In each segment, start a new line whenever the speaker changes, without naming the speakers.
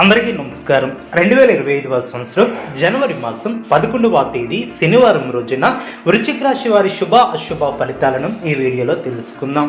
అందరికీ నమస్కారం. రెండు వేల ఇరవై ఐదవ సంవత్సరం జనవరి మాసం పదకొండవ తేదీ శనివారం రోజున వృశ్చిక రాశి వారి శుభ అశుభ ఫలితాలను ఈ వీడియోలో తెలుసుకుందాం.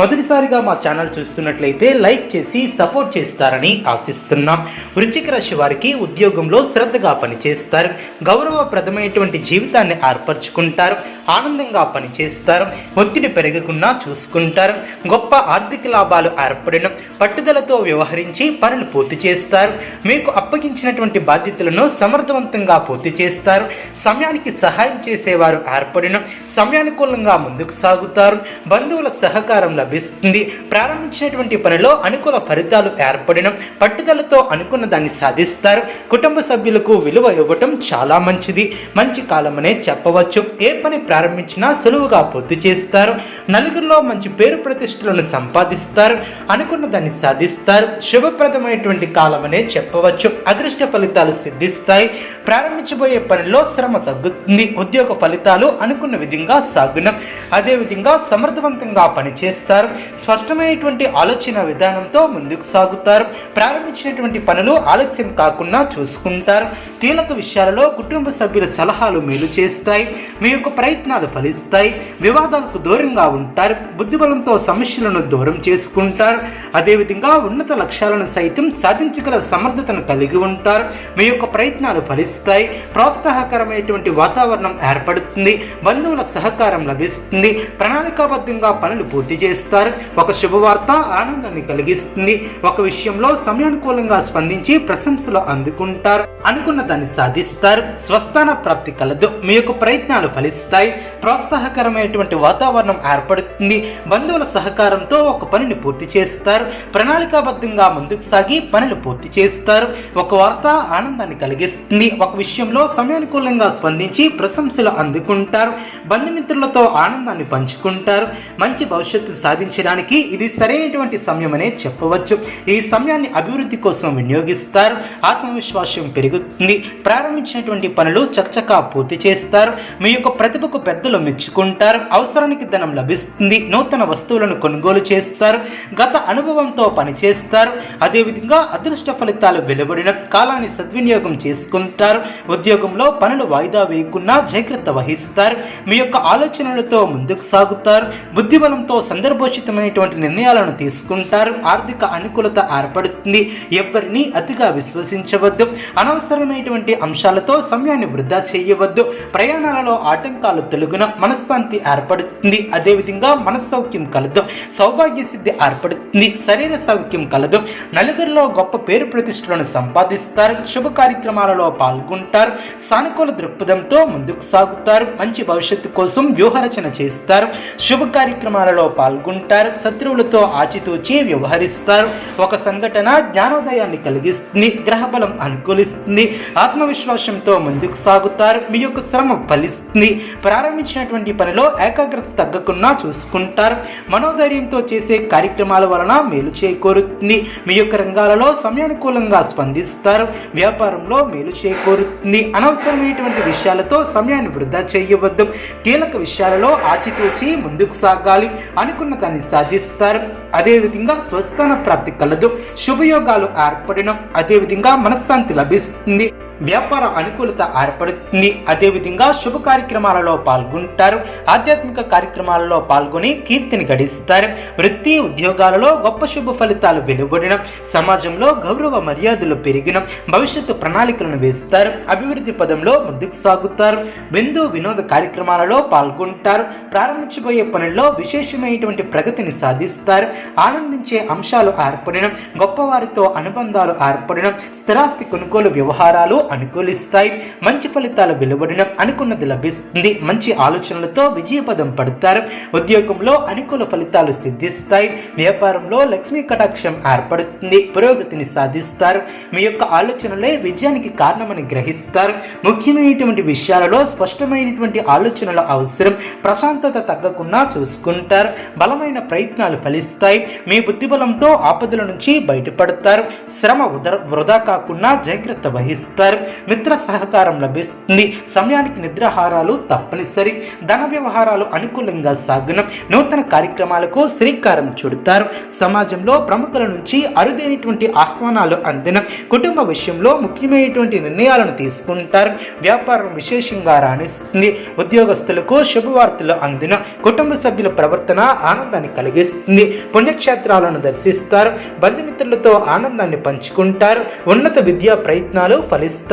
మొదటిసారిగా మా ఛానల్ చూస్తున్నట్లయితే లైక్ చేసి సపోర్ట్ చేస్తారని ఆశిస్తున్నాం. వృశ్చిక రాశి వారికి ఉద్యోగంలో శ్రద్ధగా పనిచేస్తారు. గౌరవప్రదమైనటువంటి జీవితాన్ని ఏర్పరచుకుంటారు. ఆనందంగా పనిచేస్తారు. ఒత్తిడి పెరగకుండా చూసుకుంటారు. గొప్ప ఆర్థిక లాభాలు ఏర్పడడం పట్టుదలతో వ్యవహరించి పనులు పూర్తి చేస్తారు. మీకు అప్పగించినటువంటి బాధ్యతలను సమర్థవంతంగా పూర్తి చేస్తారు. సమయానికి సహాయం చేసేవారు ఏర్పడిన సమయానుకూలంగా ముందుకు సాగుతారు. బంధువుల సహకారం లభిస్తుంది. ప్రారంభించినటువంటి పనిలో అనుకూల ఫలితాలు ఏర్పడిన పట్టుదలతో అనుకున్న దాన్ని సాధిస్తారు. కుటుంబ సభ్యులకు విలువ ఇవ్వటం చాలా మంచిది. మంచి కాలమనే చెప్పవచ్చు. ఏ పని ప్రారంభించినా సులువుగా పూర్తి చేస్తారు. నలుగురిలో మంచి పేరు ప్రతిష్టలను సంపాదిస్తారు. అనుకున్న దాన్ని సాధిస్తారు. శుభప్రదమైనటువంటి కాలమనే చెప్పవచ్చు. అదృష్ట ఫలితాలు సిద్ధిస్తాయి. ప్రారంభించబోయే పనిలో శ్రమ తగ్గుతుంది. ఉద్యోగ ఫలితాలు అనుకున్న విధంగా సాగునం. అదేవిధంగా సమర్థవంతంగా పనిచేస్తారు. స్పష్టమైనటువంటి ఆలోచన విధానంతో ముందుకు సాగుతారు. ప్రారంభించినటువంటి పనులు ఆలస్యం కాకుండా చూసుకుంటారు. కీలక విషయాలలో కుటుంబ సభ్యుల సలహాలు మేలు చేస్తాయి. మీ యొక్క ప్రయత్నాలు ఫలిస్తాయి. వివాదాలకు దూరంగా ఉంటారు. బుద్ధిబలంతో సమస్యలను దూరం చేసుకుంటారు. అదేవిధంగా ఉన్నత లక్ష్యాలను సైతం సాధించగల సమర్థతను కలిగి ఉంటారు. మీ యొక్క ప్రయత్నాలు ఫలిస్తాయి. ప్రోత్సాహకరమైనటువంటి వాతావరణం ఏర్పడుతుంది. బంధువుల సహకారం లభిస్తుంది. ప్రణాళికాబద్ధంగా పనులు పూర్తి చేస్తారు. ఒక శుభవార్త ఆనందాన్ని కలిగిస్తుంది. ఒక విషయంలో సమయానుకూలంగా స్పందించి ప్రశంసలు అందుకుంటారు. అనుకున్న దాన్ని సాధిస్తారు. స్వస్థాన ప్రాప్తి కలదు. మీ యొక్క ప్రయత్నాలు ఫలిస్తాయి. ప్రోత్సాహకరమైనటువంటి వాతావరణం ఏర్పడుతుంది. బంధువుల సహకారంతో ఒక పనిని పూర్తి చేస్తారు. ప్రణాళికాబద్ధంగా ముందుకు సాగి పనులు పూర్తి చేస్తారు. ఒక వార్త ఆనందాన్ని కలిగిస్తుంది. ఒక విషయంలో సమయానుకూలంగా స్పందించి ప్రశంసలు అందుకుంటారు. బంధుమిత్రులతో ఆనందాన్ని పంచుకుంటారు. మంచి భవిష్యత్తు సాధించడానికి ఇది సరైనటువంటి సమయం అనే చెప్పవచ్చు. ఈ సమయాన్ని అభివృద్ధి కోసం వినియోగిస్తారు. ఆత్మవిశ్వాసం పెరుగుతుంది. ప్రారంభించినటువంటి పనులు చకచకా పూర్తి చేస్తారు. మీ యొక్క ప్రతిభకు పెద్దలు మెచ్చుకుంటారు. అవసరానికి ధనం లభిస్తుంది. నూతన వస్తువులను కొనుగోలు చేస్తారు. గత అనుభవంతో పనిచేస్తారు. అదేవిధంగా అదృష్ట ఫలితాలు వెలువడిన కాలాన్ని సద్వినియోగం చేసుకుంటారు. ఉద్యోగంలో పనులు వాయిదా వేయకుండా జాగ్రత్త వహిస్తారు. మీ యొక్క ఆలోచనలతో ముందుకు సాగుతారు. బుద్ధిబలంతో సందర్భోచితమైనటువంటి నిర్ణయాలను తీసుకుంటారు. ఆర్థిక అనుకూలత ఏర్పడుతుంది. ఎవరిని అతిగా విశ్వసించవద్దు. అనవసరమైనటువంటి అంశాలతో సమయాన్ని వృధా చేయవద్దు. ప్రయాణాలలో ఆటంకాలు తొలగున మనశ్శాంతి ఏర్పడుతుంది. అదేవిధంగా మనస్సౌక్యం కలదు. సౌభాగ్య సిద్ధి ఏర్పడుతుంది. శరీర సౌఖ్యం కలదు. నలుగురిలో గొప్ప పేరు ప్రతిష్టలను సంపాదిస్తారు శుభ కార్యక్రమాలలో పాల్గొంటారు సానుకూల దృక్పథంతో ముందుకు సాగుతారు మంచి భవిష్యత్తు కోసం వ్యూహరచన చేస్తారు శుభ కార్యక్రమాలలో పాల్గొంటారు శత్రువులతో ఆచితూచి వ్యవహరిస్తారు. ఒక సంఘటన జ్ఞానోదయాన్ని కలిగిస్తుంది గ్రహబలం అనుకూలిస్తుంది ఆత్మవిశ్వాసంతో ముందుకు సాగుతారు మీ యొక్క శ్రమ ఫలిస్తుంది. ప్రారంభించినటువంటి పనిలో ఏకాగ్రత తగ్గకుండా చూసుకుంటారు. మనోధైర్యంతో చేసే కార్యక్రమాల వలన మేలు చేకూరుతుంది. మీ యొక్క రంగాలలో సమయానికి అనుకూలంగా స్పందిస్తారు. వ్యాపారంలో మేలు చేకూరుతుంది. అనవసరమైనటువంటి విషయాలతో సమయాన్ని వృధా చేయవద్దు. కీలక విషయాలలో ఆచితూచి ముందుకు సాగాలి. అనుకున్న దాన్ని సాధిస్తారు. అదేవిధంగా స్వస్థాన ప్రాప్తి కలదు. శుభయోగాలు ఏర్పడడం అదేవిధంగా మనశ్శాంతి లభిస్తుంది. వ్యాపార అనుకూలత ఏర్పడుతుంది. అదేవిధంగా శుభ కార్యక్రమాలలో పాల్గొంటారు. ఆధ్యాత్మిక కార్యక్రమాలలో పాల్గొని కీర్తిని గడిస్తారు. వృత్తి ఉద్యోగాలలో గొప్ప శుభ ఫలితాలు వెలువడడం సమాజంలో గౌరవ మర్యాదలు పెరిగిన భవిష్యత్తు ప్రణాళికలను వేస్తారు. అభివృద్ధి పదంలో ముందుకు సాగుతారు. బిందు వినోద కార్యక్రమాలలో పాల్గొంటారు. ప్రారంభించబోయే పనుల్లో విశేషమైనటువంటి ప్రగతిని సాధిస్తారు. ఆనందించే అంశాలు ఏర్పడడం గొప్పవారితో అనుబంధాలు ఏర్పడడం స్థిరాస్తి కొనుగోలు వ్యవహారాలు అనుకూలిస్తాయి. మంచి ఫలితాలు వెలువడడం అనుకున్నది లభిస్తుంది. మంచి ఆలోచనలతో విజయపదం పడతారు. ఉద్యోగంలో అనుకూల ఫలితాలు సిద్ధిస్తాయి. వ్యాపారంలో లక్ష్మీ కటాక్షం ఏర్పడుతుంది. పురోగతిని సాధిస్తారు. మీ యొక్క ఆలోచనలే విజయానికి కారణమని గ్రహిస్తారు. ముఖ్యమైనటువంటి విషయాలలో స్పష్టమైనటువంటి ఆలోచనల అవసరం. ప్రశాంతత తగ్గకుండా చూసుకుంటారు. బలమైన ప్రయత్నాలు ఫలిస్తాయి. మీ బుద్ధిబలంతో ఆపదల నుంచి బయటపడతారు. శ్రమ ఉదర వృధా కాకుండా జాగ్రత్త వహిస్తారు. మిత్ర సహకారం లభిస్తుంది. సమయానికి నిద్రాహారాలు తప్పనిసరి. ధన వ్యవహారాలు అనుకూలంగా సాగనం. నూతన కార్యక్రమాలకు శ్రీకారం చుడతారు. సమాజంలో ప్రముఖుల నుంచి అరుదైనటువంటి ఆహ్వానాలు అందిన. కుటుంబ విషయంలో ముఖ్యమైనటువంటి నిర్ణయాలను తీసుకుంటారు. వ్యాపారం విశేషంగా రాణిస్తుంది. ఉద్యోగస్తులకు శుభవార్తలు అందిన. కుటుంబ సభ్యుల ప్రవర్తన ఆనందాన్ని కలిగిస్తుంది. పుణ్యక్షేత్రాలను దర్శిస్తారు. బంధుమిత్రులతో ఆనందాన్ని పంచుకుంటారు. ఉన్నత విద్యా ప్రయత్నాలు ఫలిస్తాయి.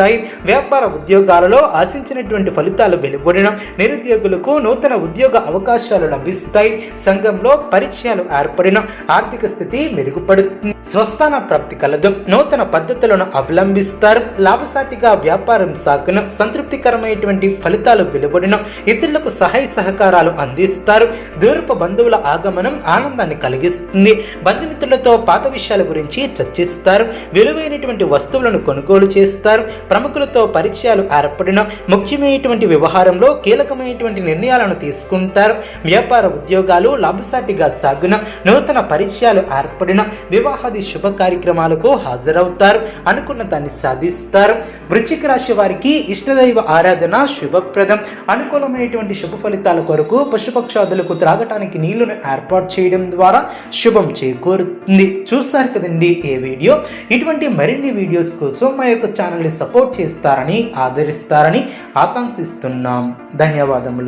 వ్యాపార ఉద్యోగాలలో ఆశించినటువంటి ఫలితాలు వెలువడడం నిరుద్యోగులకు నూతన ఉద్యోగ అవకాశాలు లభిస్తాయి. సంఘంలో పరిచయాలు ఏర్పడిన ఆర్థిక స్థితి మెరుగుపడుతుంది. స్వస్థాన ప్రాప్తి కలదు. నూతన పద్ధతులను అవలంబిస్తారు. లాభసాటిగా వ్యాపారం సాగును సంతృప్తికరమైనటువంటి ఫలితాలు వెలువడిన ఇతరులకు సహాయ సహకారాలు అందిస్తారు. దూరపు బంధువుల ఆగమనం ఆనందాన్ని కలిగిస్తుంది. బంధుమిత్రులతో పాత విషయాల గురించి చర్చిస్తారు. విలువైనటువంటి వస్తువులను కొనుగోలు చేస్తారు. ప్రముఖులతో పరిచయాలు ఏర్పడిన ముఖ్యమైనటువంటి వ్యవహారంలో కీలకమైనటువంటి నిర్ణయాలను తీసుకుంటారు. వ్యాపార ఉద్యోగాలు లాభసాటిగా సాగున నూతన పరిచయాలు ఏర్పడిన వివాహాది శుభ కార్యక్రమాలకు హాజరవుతారు. అనుకున్న దాన్ని సాధిస్తారు. వృశ్చిక రాశి వారికి ఇష్టదైవ ఆరాధన శుభప్రదం. అనుకూలమైనటువంటి శుభ ఫలితాల కొరకు పశుపక్షాదులకు త్రాగటానికి నీళ్ళను ఏర్పాటు చేయడం ద్వారా శుభం చేకూరుతుంది. చూస్తారు కదండి ఏ వీడియో? ఇటువంటి మరిన్ని వీడియోస్ కోసం మా యొక్క ఛానల్ని సపోర్ట్ చేస్తారని ఆదరిస్తారని ఆకాంక్షిస్తున్నాం. ధన్యవాదములు.